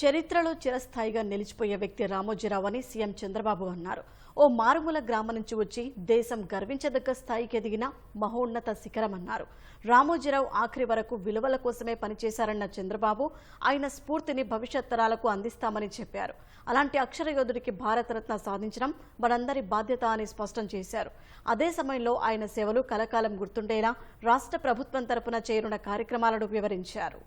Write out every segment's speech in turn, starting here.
చరిత్రలో చిరస్థాయిగా నిలిచిపోయే వ్యక్తి రామోజీరావు అని సీఎం చంద్రబాబు అన్నారు. ఓ మారుమూల గ్రామం నుంచి వచ్చి దేశం గర్వించదగ్గ స్థాయికి ఎదిగిన మహోన్నత శిఖరమన్నారు రామోజీరావు ఆఖరి వరకు విలువల కోసమే పనిచేశారన్న చంద్రబాబు ఆయన స్ఫూర్తిని భవిష్యత్ తరాలకు అందిస్తామని చెప్పారు. అలాంటి అక్షర యోధుడికి భారతరత్న సాధించడం మనందరి బాధ్యత అని స్పష్టం చేశారు. అదే సమయంలో ఆయన సేవలు కలకాలం గుర్తుండేలా రాష్ట్ర ప్రభుత్వం తరపున చేరున్న కార్యక్రమాలను వివరించారు.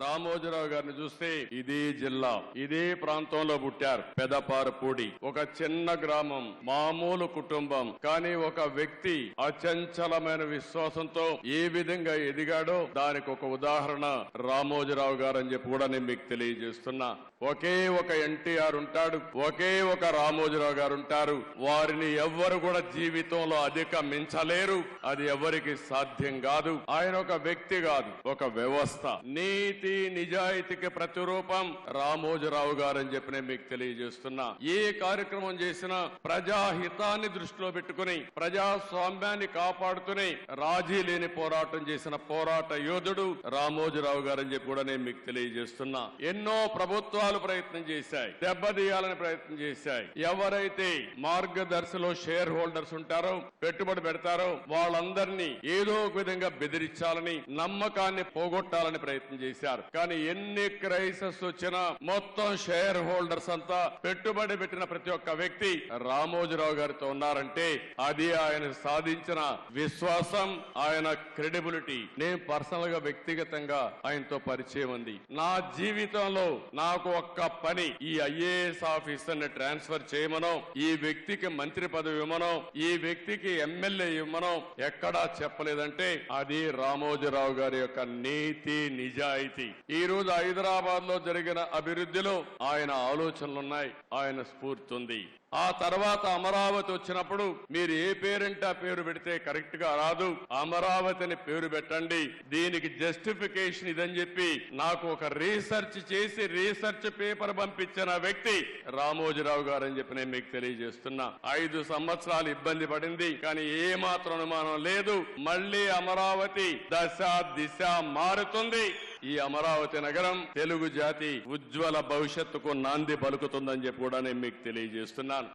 రామోజీరావు గారిని చూస్తే ఇదే జిల్లా ఇదే ప్రాంతంలో పుట్టారు పెదపారపూడి. ఒక చిన్న గ్రామం మామూలు కుటుంబం. కానీ ఒక వ్యక్తి అచంచలమైన విశ్వాసంతో ఏ విధంగా ఎదిగాడో దానికి ఒక ఉదాహరణ రామోజీరావు గారు అని చెప్పి కూడా నేను మీకు తెలియజేస్తున్నా. ఒకే ఒక ఎన్టీఆర్ ఉంటాడు ఒకే ఒక రామోజీరావు గారు ఉంటారు. వారిని ఎవ్వరు కూడా జీవితంలో అధిగమించలేరు. అది ఎవరికి సాధ్యం కాదు. ఆయన ఒక వ్యక్తి కాదు ఒక వ్యవస్థ. నీతి నిజాయితీకి ప్రతిరూపం రామోజీరావు గారు అని చెప్పి నేను మీకు తెలియజేస్తున్నా. ఏ కార్యక్రమం చేసినా ప్రజాహితాన్ని దృష్టిలో పెట్టుకుని ప్రజాస్వామ్యాన్ని కాపాడుతూనే రాజీ లేని పోరాటం చేసిన పోరాట యోధుడు రామోజీరావు గారు అని చెప్పి కూడా నేను మీకు తెలియజేస్తున్నా. ఎన్నో ప్రభుత్వాలు ప్రయత్నం చేశాయి దెబ్బతీయాలని ప్రయత్నం చేశాయి. ఎవరైతే మార్గదర్శిలో షేర్ హోల్డర్స్ ఉంటారో పెట్టుబడి పెడతారో వాళ్ళందరినీ ఏదో ఒక విధంగా బెదిరించాలని నమ్మకాన్ని పోగొట్టాలని ప్రయత్నం చేశారు. కానీ ఎన్ని క్రైసిస్ వచ్చినా మొత్తం షేర్ హోల్డర్స్ అంతా పెట్టుబడి పెట్టిన ప్రతి ఒక్క వ్యక్తి రామోజీరావు గారితో ఉన్నారంటే అది ఆయన సాధించిన విశ్వాసం ఆయన క్రెడిబిలిటీ నేను పర్సనల్గా వ్యక్తిగతంగా ఆయనతో పరిచయం ఉంది. నా జీవితంలో నాకు ఒక్క పని ఈ ఐఏఎస్ ఆఫీసర్ని ట్రాన్స్ఫర్ చేయమనో ఈ వ్యక్తికి మంత్రి పదవి ఇవ్వమనో ఈ వ్యక్తికి ఎమ్మెల్యే ఇవ్వమనో ఎక్కడా చెప్పలేదంటే అది రామోజీరావు గారి యొక్క నీతి నిజాయితీ. ఈ రోజు హైదరాబాద్లో జరిగిన అభివృద్ధిలో ఆయన ఆలోచనలున్నాయి ఆయన స్ఫూర్తి ఉంది ఆ తర్వాత అమరావతి వచ్చినప్పుడు మీరు ఏ పేరంటే ఆ పేరు పెడితే కరెక్ట్గా రాదు అమరావతిని పేరు పెట్టండి దీనికి జస్టిఫికేషన్ ఇదని చెప్పి నాకు ఒక రీసెర్చ్ చేసి రీసెర్చ్ పేపర్ పంపించిన వ్యక్తి రామోజీరావు గారు అని చెప్పి నేను మీకు తెలియజేస్తున్నా. ఐదు సంవత్సరాలు ఇబ్బంది పడింది కానీ ఏ మాత్రం అనుమానం లేదు. మళ్ళీ అమరావతి దశ దిశ మారుతుంది. ఈ అమరావతి నగరం తెలుగు జాతి ఉజ్వల భవిష్యత్తుకు నాంది పలుకుతుందని చెప్పి కూడా నేను మీకు తెలియజేస్తున్నాను.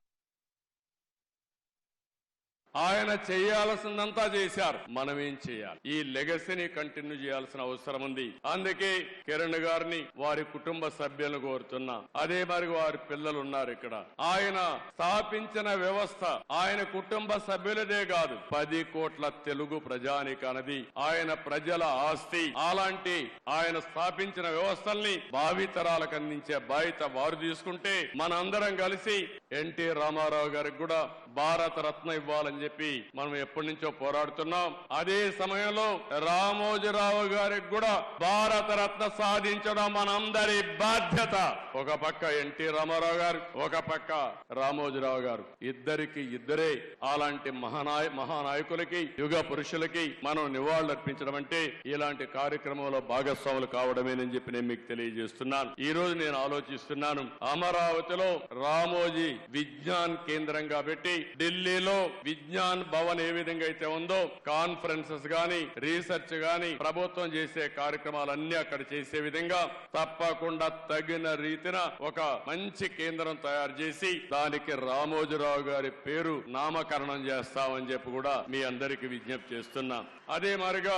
ఆయన చేయాల్సిందంతా చేశారు. మనం ఏం చేయాలి? ఈ లెగసీని కంటిన్యూ చేయాల్సిన అవసరం ఉంది. అందుకే కిరణ్ గారిని వారి కుటుంబ సభ్యులను కోరుతున్నా. అదే మరి వారి పిల్లలు ఉన్నారు ఇక్కడ. ఆయన స్థాపించిన వ్యవస్థ ఆయన కుటుంబ సభ్యులదే కాదు. పది కోట్ల తెలుగు ప్రజానికనది ఆయన ప్రజల ఆస్తి. అలాంటి ఆయన స్థాపించిన వ్యవస్థల్ని భావితరాలకు అందించే బాధ్యత వారు తీసుకుంటే మనందరం కలిసి ఎన్టీ రామారావు గారికి కూడా భారత రత్న ఇవ్వాలని చెప్పి మనం ఎప్పటి నుంచో పోరాడుతున్నాం. అదే సమయంలో రామోజీరావు గారికి కూడా భారత రత్న సాధించడం మనందరి బాధ్యత. ఒక పక్క ఎన్టీ రామారావు గారు ఒక పక్క రామోజీరావు గారు. ఇద్దరికి ఇద్దరే. అలాంటి మహానాయ మహానాయకులకి యుగ పురుషులకి మనం నివాళులర్పించడం అంటే ఇలాంటి కార్యక్రమంలో భాగస్వాములు కావడమేనని చెప్పి నేను మీకు తెలియజేస్తున్నాను. ఈ రోజు నేను ఆలోచిస్తున్నాను. అమరావతిలో రామోజీ విజ్ఞాన్ కేంద్రంగా పెట్టి ఢిల్లీలో విజ్ఞాన్ విజ్ఞాన్ భవన్ ఏ విధంగా అయితే ఉందో కాన్ఫరెన్సెస్ గాని రీసెర్చ్ గాని ప్రభుత్వం చేసే కార్యక్రమాలన్నీ అక్కడ చేసే విధంగా తప్పకుండా తగిన రీతిన ఒక మంచి కేంద్రం తయారు చేసి దానికి రామోజీరావు గారి పేరు నామకరణం చేస్తామని చెప్పి కూడా మీ అందరికి విజ్ఞప్తి చేస్తున్నా. అదే మాదిరిగా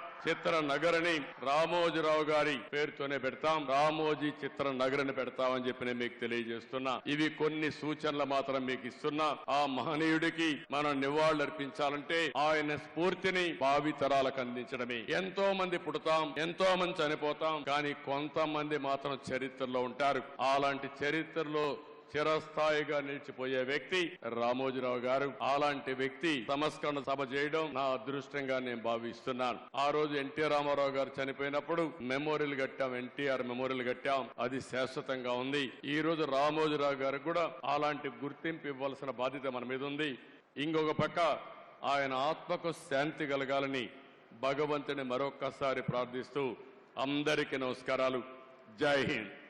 చిత్ర నగరని రామోజీరావు గారి పేరుతోనే పెడతాం. రామోజీ చిత్ర నగరని పెడతామని చెప్పి నేను మీకు తెలియజేస్తున్నా. ఇవి కొన్ని సూచనలు మాత్రం మీకు ఇస్తున్నా. ఆ మహనీయుడికి మనం నివాళులర్పించాలంటే ఆయన స్ఫూర్తిని భావి తరాలకు అందించడమే. ఎంతో మంది పుడతాం ఎంతో మంది చనిపోతాం కానీ కొంతమంది మాత్రం చరిత్రలో ఉంటారు. అలాంటి చరిత్రలో చిరస్థాయిగా నిలిచిపోయే వ్యక్తి రామోజీరావు గారు. అలాంటి వ్యక్తి సంస్కరణ సభ చేయడం నా అదృష్టంగా నేను భావిస్తున్నాను. ఆ రోజు ఎన్టీ రామారావు గారు చనిపోయినప్పుడు మెమోరియల్ కట్టాం ఎన్టీఆర్ మెమోరియల్ కట్టాం. అది శాశ్వతంగా ఉంది. ఈ రోజు రామోజీరావు గారు కూడా అలాంటి గుర్తింపు ఇవ్వాల్సిన బాధ్యత మన మీద ఉంది. ఇంకొక పక్క ఆయన ఆత్మకు శాంతి కలగాలని భగవంతుని మరొక్కసారి ప్రార్థిస్తూ అందరికీ నమస్కారాలు. జై హింద్.